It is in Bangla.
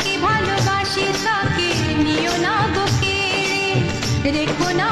যাকে ভালোবাসি তাকে নিও না বুকে। রেখো না